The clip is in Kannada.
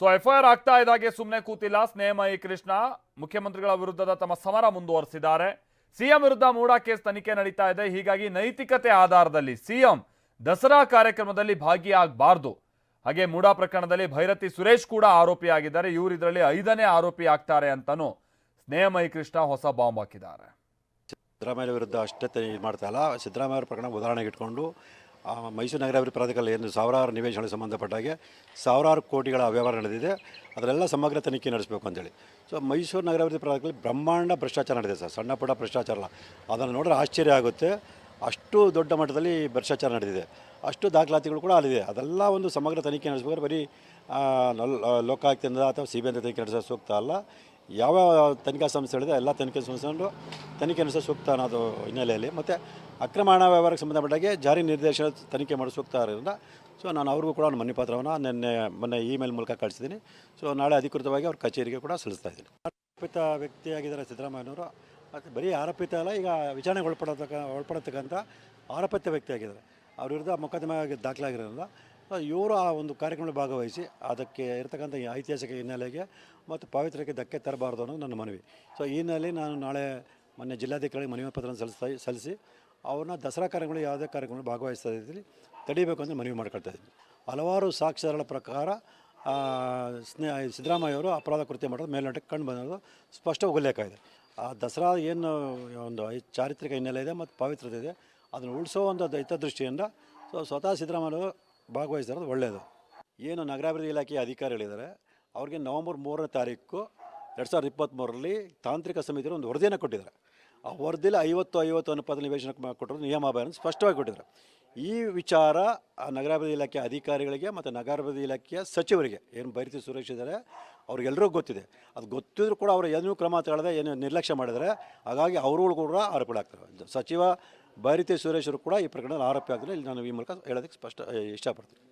ಸೊ ಎಫ್ಐಆರ್ ಆಗ್ತಾ ಇದ್ದಾಗೆ ಸುಮ್ಮನೆ ಕೂತಿಲ್ಲ. ಸ್ನೇಹಮಯಿ ಕೃಷ್ಣ, ಮುಖ್ಯಮಂತ್ರಿಗಳ ವಿರುದ್ಧದ ತಮ್ಮ ಸಮರ ಮುಂದುವರಿಸಿದ್ದಾರೆ. ಸಿಎಂ ವಿರುದ್ಧ ಮೂಡಾ ಕೇಸ್ ತನಿಖೆ ನಡೀತಾ ಇದೆ. ಹೀಗಾಗಿ ನೈತಿಕತೆ ಆಧಾರದಲ್ಲಿ ಸಿಎಂ ದಸರಾ ಕಾರ್ಯಕ್ರಮದಲ್ಲಿ ಭಾಗಿಯಾಗಬಾರ್ದು. ಹಾಗೆ ಮೂಡಾ ಪ್ರಕರಣದಲ್ಲಿ ಭೈರತಿ ಸುರೇಶ್ ಕೂಡ ಆರೋಪಿಯಾಗಿದ್ದಾರೆ. ಇವರು ಇದರಲ್ಲಿ ಐದನೇ ಆರೋಪಿ ಆಗ್ತಾರೆ ಅಂತನೂ ಸ್ನೇಹಮಯಿ ಕೃಷ್ಣ ಹೊಸ ಬಾಂಬ್ ಹಾಕಿದ್ದಾರೆ. ಸಿದ್ದರಾಮಯ್ಯ ವಿರುದ್ಧ ಅಷ್ಟೇ ಮಾಡ್ತಾ ಇಲ್ಲ. ಸಿದ್ದರಾಮಯ್ಯ ಪ್ರಕರಣ ಉದಾಹರಣೆಗೆ ಇಟ್ಕೊಂಡು ಮೈಸೂರು ನಗರಾಭಿವೃದ್ಧಿ ಪ್ರಾಧಿಕಾರ ಏನು ಸಾವಿರಾರು ನಿವೇಶನಗಳಿಗೆ ಸಂಬಂಧಪಟ್ಟಾಗೆ ಸಾವಿರಾರು ಕೋಟಿಗಳ ವ್ಯವಹಾರ ನಡೆದಿದೆ. ಅದರೆಲ್ಲ ಸಮಗ್ರ ತನಿಖೆ ನಡೆಸಬೇಕು ಅಂತೇಳಿ. ಸೊ ಮೈಸೂರು ನಗರಾಭಿವೃದ್ಧಿ ಪ್ರಾಧಿಕಾರದಲ್ಲಿ ಬ್ರಹ್ಮಾಂಡ ಭ್ರಷ್ಟಾಚಾರ ನಡೆದಿದೆ ಸರ್. ಸಣ್ಣ ಪುಟ್ಟ ಭ್ರಷ್ಟಾಚಾರ ಅಲ್ಲ. ಅದನ್ನು ನೋಡಿದ್ರೆ ಆಶ್ಚರ್ಯ ಆಗುತ್ತೆ. ಅಷ್ಟು ದೊಡ್ಡ ಮಟ್ಟದಲ್ಲಿ ಭ್ರಷ್ಟಾಚಾರ ನಡೆದಿದೆ. ಅಷ್ಟು ದಾಖಲಾತಿಗಳು ಕೂಡ ಅಲ್ಲಿದೆ. ಅದೆಲ್ಲ ಒಂದು ಸಮಗ್ರ ತನಿಖೆ ನಡೆಸಬೇಕಾದ್ರೆ ಬರೀ ಆ, ಲೋಕಾಯುಕ್ತದಿಂದ ಅಥವಾ ಸಿ ಬಿ ಅಂತ ತನಿಖೆ ನಡೆಸೋ ಸೂಕ್ತ ಅಲ್ಲ. ಯಾವ ತನಿಖಾ ಸಂಸ್ಥೆ ಹೇಳಿದೆ, ಎಲ್ಲ ತನಿಖೆ ಸಂಸ್ಥೆಗಳು ತನಿಖೆ ನಡೆಸೋ ಸೂಕ್ತ ಅನ್ನೋದು ಹಿನ್ನೆಲೆಯಲ್ಲಿ. ಮತ್ತು ಅಕ್ರಮ ಹಣ ವ್ಯವಹಾರಕ್ಕೆ ಸಂಬಂಧಪಟ್ಟಾಗೆ ಜಾರಿ ನಿರ್ದೇಶನ ತನಿಖೆ ಮಾಡೋ ಸೂಕ್ತ ಇರೋದ್ರಿಂದ ಸೊ ನಾನು ಅವ್ರಿಗೂ ಕೂಡ ಮನೆ ಪತ್ರವನ್ನು ನಿನ್ನೆ ಮೊನ್ನೆ ಇಮೇಲ್ ಮೂಲಕ ಕಳಿಸಿದ್ದೀನಿ. ಸೊ ನಾಳೆ ಅಧಿಕೃತವಾಗಿ ಅವ್ರ ಕಚೇರಿಗೆ ಕೂಡ ಸಲ್ಲಿಸ್ತಾ ಇದ್ದೀನಿ. ಆರೋಪಿತ ವ್ಯಕ್ತಿಯಾಗಿದ್ದಾರೆ ಸಿದ್ದರಾಮಯ್ಯನವರು. ಮತ್ತು ಬರೀ ಆರೋಪಿತ ಅಲ್ಲ, ಈಗ ವಿಚಾರಣೆಗೆ ಒಳಪಡತಕ್ಕ ಒಳಪಡತಕ್ಕಂಥ ಆರೋಪಿತ ವ್ಯಕ್ತಿಯಾಗಿದ್ದಾರೆ. ಅವ್ರ ವಿರುದ್ಧ ಮೊಕದ್ದಮೆ ದಾಖಲಾಗಿರೋದ್ರಿಂದ ಇವರು ಆ ಒಂದು ಕಾರ್ಯಕ್ರಮದಲ್ಲಿ ಭಾಗವಹಿಸಿ ಅದಕ್ಕೆ ಇರತಕ್ಕಂಥ ಐತಿಹಾಸಿಕ ಹಿನ್ನೆಲೆಗೆ ಮತ್ತು ಪವಿತ್ರಕ್ಕೆ ಧಕ್ಕೆ ತರಬಾರ್ದು ಅನ್ನೋದು ನನ್ನ ಮನವಿ. ಸೊ ಈ ಹಿನ್ನೆಲೆಯಲ್ಲಿ ನಾನು ನಾಳೆ ಮೊನ್ನೆ ಜಿಲ್ಲಾಧಿಕಾರಿ ಮನವಿ ಪತ್ರ ಸಲ್ಲಿಸ್ತಾ ಸಲ್ಲಿಸಿ ಅವ್ರನ್ನ ದಸರಾ ಕಾರ್ಯಕ್ರಮಗಳು ಯಾವುದೇ ಕಾರ್ಯಕ್ರಮಗಳು ಭಾಗವಹಿಸ್ತಾ ಇದ್ದೀನಿ ತಡಿಬೇಕು ಅಂತ ಮನವಿ ಮಾಡ್ಕೊಳ್ತಾ ಇದ್ದೀನಿ. ಹಲವಾರು ಸಾಕ್ಷ್ಯಗಳ ಪ್ರಕಾರ ಸ್ನೇಹ ಸಿದ್ಧರಾಮಯ್ಯ ಅವರು ಅಪರಾಧ ಕೃತ್ಯ ಮಾಡೋದು ಮೇಲ್ನೋಟಕ್ಕೆ ಕಂಡು ಬಂದಿರೋದು ಸ್ಪಷ್ಟ ಉಲ್ಲೇಖ ಇದೆ. ಆ ದಸರಾ ಏನು ಒಂದು ಚಾರಿತ್ರಿಕ ಹಿನ್ನೆಲೆ ಇದೆ ಮತ್ತು ಪವಿತ್ರತೆ ಇದೆ, ಅದನ್ನು ಉಳಿಸೋ ಒಂದು ಹಿತದೃಷ್ಟಿಯಿಂದ ಸೊ, ಸ್ವತಃ ಸಿದ್ದರಾಮಯ್ಯವರು ಭಾಗವಹಿಸಿರೋದು ಒಳ್ಳೆಯದು ಏನು ನಗರಾಭಿವೃದ್ಧಿ ಇಲಾಖೆಯ ಅಧಿಕಾರಿಗಳಿದ್ದಾರೆ, ಅವ್ರಿಗೆ ನವಂಬರ್ ಮೂರನೇ ತಾರೀಕು ಎರಡು ಸಾವಿರದ ಇಪ್ಪತ್ತ್ಮೂರರಲ್ಲಿ ತಾಂತ್ರಿಕ ಸಮಿತಿಯವರು ಒಂದು ವರದಿಯನ್ನು ಕೊಟ್ಟಿದ್ದಾರೆ. ಆ ವರದಿಯಲ್ಲಿ ಐವತ್ತು ಐವತ್ತು ಅನುಪಾತ ನಿವೇಶನ ಕೊಟ್ಟರು ನಿಯಮಾಭಾರ ಸ್ಪಷ್ಟವಾಗಿ ಕೊಟ್ಟಿದ್ದಾರೆ. ಈ ವಿಚಾರ ಆ ನಗರಾಭಿವೃದ್ಧಿ ಇಲಾಖೆ ಅಧಿಕಾರಿಗಳಿಗೆ ಮತ್ತು ನಗರಾಭಿವೃದ್ಧಿ ಇಲಾಖೆಯ ಸಚಿವರಿಗೆ, ಏನು ಬೈರತಿ ಸುರೇಶ್ ಇದ್ದಾರೆ ಅವ್ರಿಗೆಲ್ಲರಿಗೂ ಗೊತ್ತಿದೆ. ಅದು ಗೊತ್ತಿದ್ರು ಕೂಡ ಅವರು ಏನೂ ಕ್ರಮ ತಗೊಳ್ಳದೆ ಏನು ನಿರ್ಲಕ್ಷ್ಯ ಮಾಡಿದರೆ ಹಾಗಾಗಿ ಅವರುಗಳು ಕೂಡ ಆರೋಪಗಳಾಗ್ತವೆ ಸಚಿವ ಬೈರತಿ ಸುರೇಶ್ ಅವರು ಕೂಡ ಈ ಪ್ರಕರಣದಲ್ಲಿ ಆರೋಪಿ ಆಗಿಲ್ಲ ಇಲ್ಲಿ ನಾನು ಈ ಮೂಲಕ ಹೇಳೋದಕ್ಕೆ ಸ್ಪಷ್ಟ, ಇಷ್ಟಪಡ್ತೀನಿ.